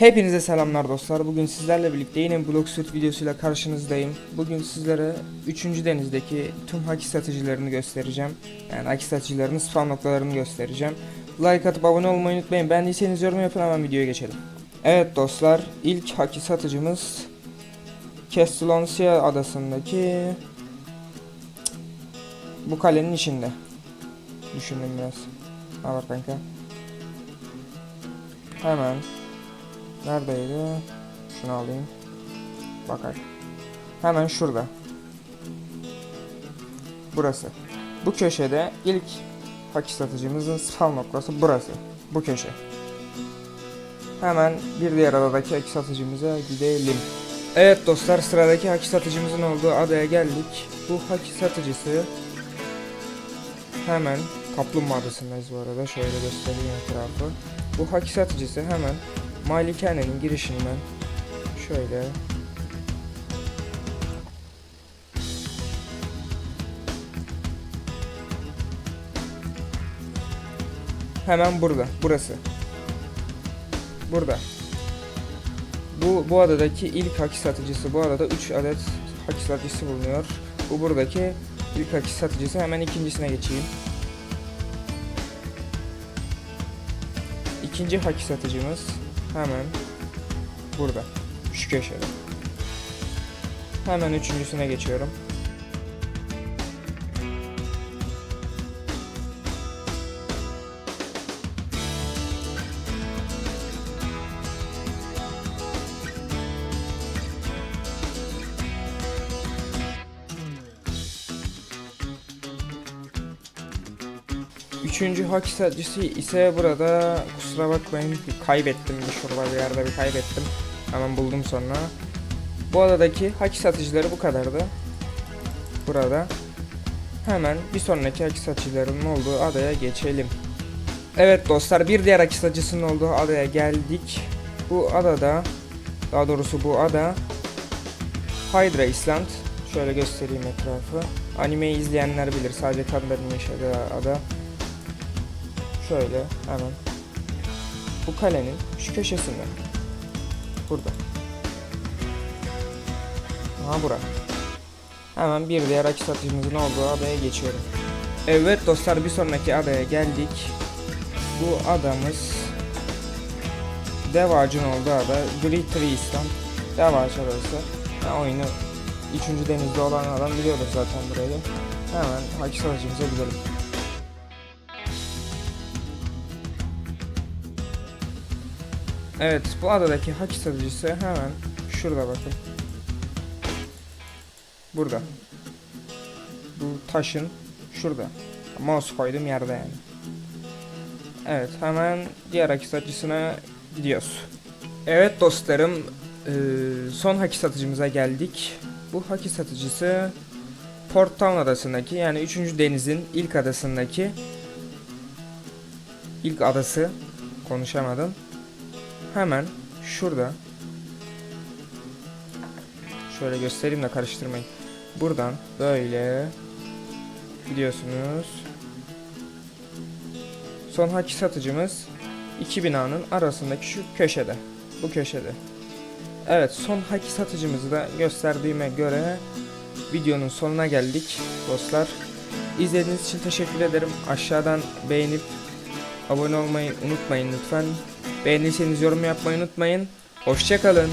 Hepinize selamlar dostlar. Bugün sizlerle birlikte yine bir Bloxurt videosuyla karşınızdayım. Bugün sizlere 3. denizdeki tüm haki satıcılarını göstereceğim. Yani haki satıcılarının spam noktalarını göstereceğim. Like atıp abone olmayı unutmayın. Beğendiyseniz yorum yapın hemen videoya geçelim. Evet dostlar, ilk haki satıcımız Castelloncia adasındaki bu kalenin içinde. Düşündüm biraz. Ne var kanka? Hemen Neredeydi? Şunu alayım. Bakar. Hemen şurada. Burası. Bu köşede ilk haki satıcımızın spawn noktası burası. Bu köşe. Hemen bir diğer adadaki haki satıcımıza gidelim. Evet dostlar sıradaki haki satıcımızın olduğu adaya geldik. Bu haki satıcısı hemen Kaplumbağa bu arada. Şöyle göstereyim etrafı. Bu haki satıcısı hemen malikanenin girişinden şöyle. Hemen burada burası. Burada. Bu bu adadaki ilk haki satıcısı bu adada 3 adet haki satıcısı bulunuyor. Bu buradaki ilk haki satıcısı. Hemen ikincisine geçeyim. İkinci haki satıcımız hemen burada. Şu köşede. Hemen üçüncüsüne geçiyorum. Üçüncü haki satıcısı ise burada kusura bakmayın kaybettim bir şurada bir yerde bir kaybettim. Hemen buldum sonra. Bu adadaki haki satıcıları bu kadardı. Burada. Hemen bir sonraki haki satıcılarının olduğu adaya geçelim. Evet dostlar bir diğer haki satıcısının olduğu adaya geldik. Bu adada daha doğrusu bu ada Hydra Island. Şöyle göstereyim etrafı. Animeyi izleyenler bilir. Sadece kadınların yaşadığı ada. Şöyle hemen bu kalenin şu köşesinde. Burada. Aha bura. Hemen bir diğer akış satıcımızın olduğu adaya geçiyorum. Evet dostlar bir sonraki adaya geldik. Bu adamız Dev ağacın olduğu ada Great Tree Island. Dev ağaç adası. Yani oyunu 3. denizde olan adam biliyordur zaten burayı. Hemen haki satıcımıza gidelim. Evet bu adadaki haki satıcısı hemen şurada bakın. Burada. Bu taşın şurada. Mouse koydum yerde yani. Evet hemen diğer haki satıcısına gidiyoruz. Evet dostlarım eee, son haki satıcımıza geldik. Bu haki satıcısı Port Town adasındaki yani 3. denizin ilk adasındaki ilk adası konuşamadım. Hemen şurada şöyle göstereyim de karıştırmayın. Buradan böyle gidiyorsunuz. Son haki satıcımız iki binanın arasındaki şu köşede. Bu köşede. Evet son haki satıcımızı da gösterdiğime göre videonun sonuna geldik dostlar. İzlediğiniz için teşekkür ederim. Aşağıdan beğenip abone olmayı unutmayın lütfen. Beğendiyseniz yorum yapmayı unutmayın. Hoşçakalın.